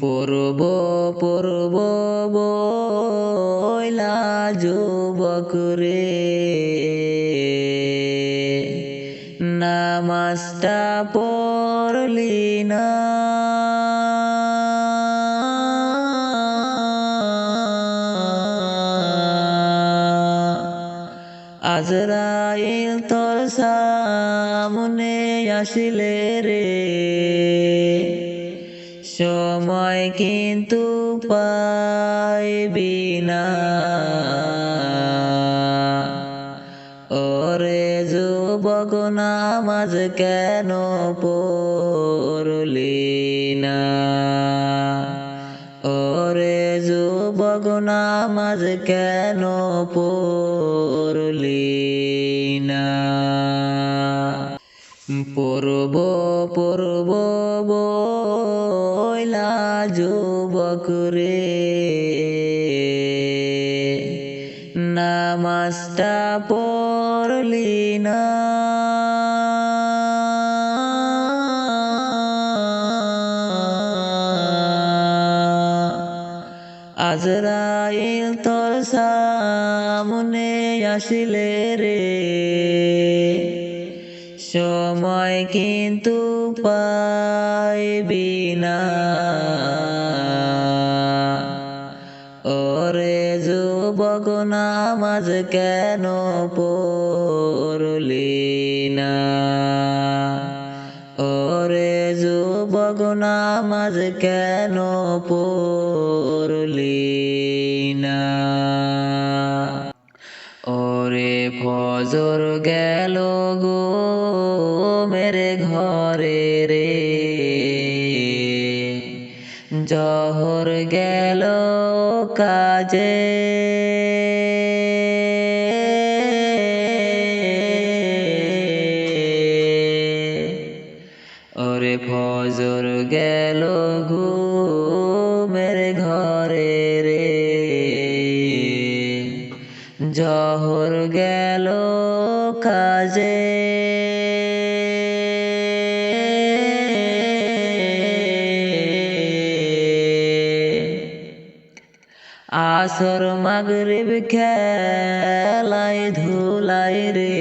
পূর্ব পূর্ব বইলা যুবক রে। নামাজটা পড়লি না। আজরাইল তোর সামনে আসিলে রে। সময় কিন্তু পাইবি না। ওরে যুবক, নামাজ কেন পড়লি না? ওরে যুবক, নামাজ কেন পড়লি না? পূর্ব বইলা যুবক রে। নামাজটা পড়লি না। আজরাইল তোর সামনে আসিলে রে। সময় কিন্তু পাইবি না। ওরে যুবক, নামাজ কেন পড়লি না? ওরে যুবক, নামাজ কেন পড়লি না? ওরে ফজর গেল গো ঘরে রে। জহর গেল কাজে। ওরে ফজর গেল গো মেরে ঘরে রে। জহর গেল আসর মাগরিব খেলাই ধুলাই রে।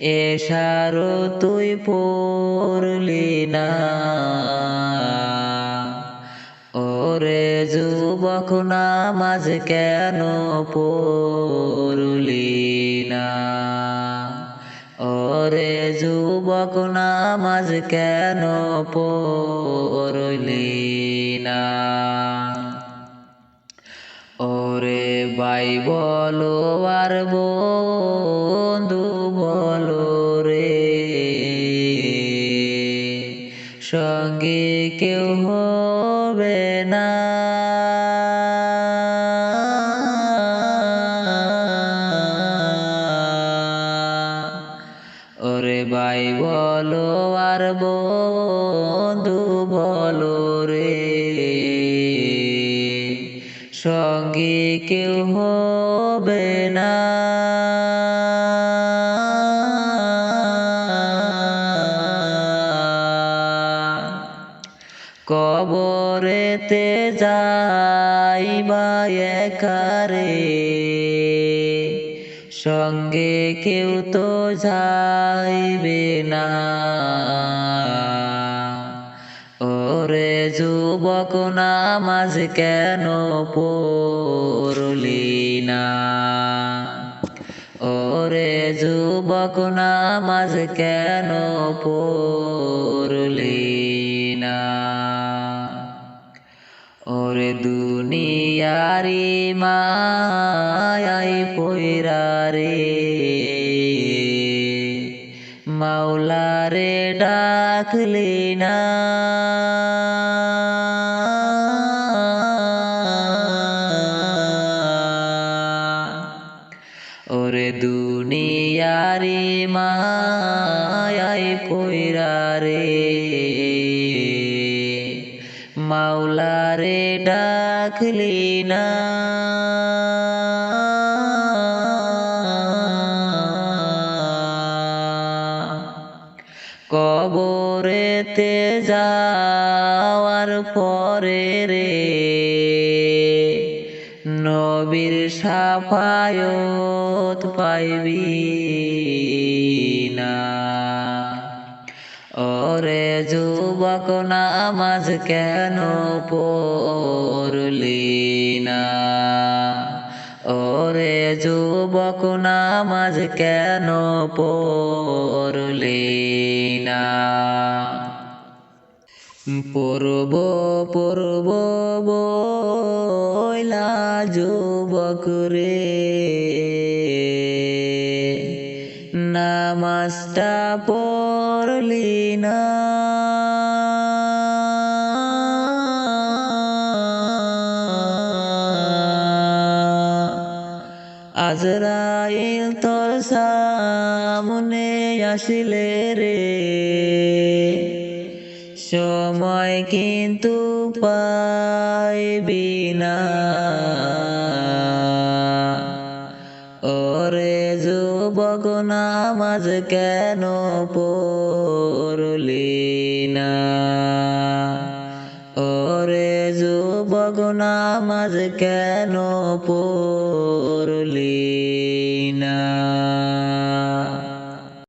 এসারো তুই পড়লি না। ওরে যুবক, নামাজ কেন পড়লি না? ওরে যুবক, নামাজ কেন পড়লি না? ভাই বলো আর বন্ধু বলো রে। সঙ্গে কেউ হবে না। ওরে ভাই বলো আর বন্ধু বলো রে। সঙ্গে কেউ হবে না। কবরেতে যাইবা একারে সঙ্গে কেউ তো যাইবে না। যুবক নামাজ কেন পড়লি না? ওরে যুবক, নামাজ কেন পড়লি না? ওরে দুনিয়ারি মায়াই পয়রা রে, মাওলারে ডাকলি না? ওরে দুনিয়ারি মায়াই পয়রা রে। মাওলারে ডাকলি না। কবরেতে যাওয়ার পরে রে নবীর সাফায়ত পাইবি না। ওরে যুবক, নামাজ কেন পড়লি না? ওরে যুবক, নামাজ কেন পড়লি না? পূর্ব পূর্ব বইলা যুবক রে। নামাজটা পড়লি না। আজরাইল তোর সামনে আসিলে রে। সময় কিন্তু পাইবি না ওরে যুবক নামাজ কেন পড়লি না? ওরে যুবক নামাজ কেন পড়লি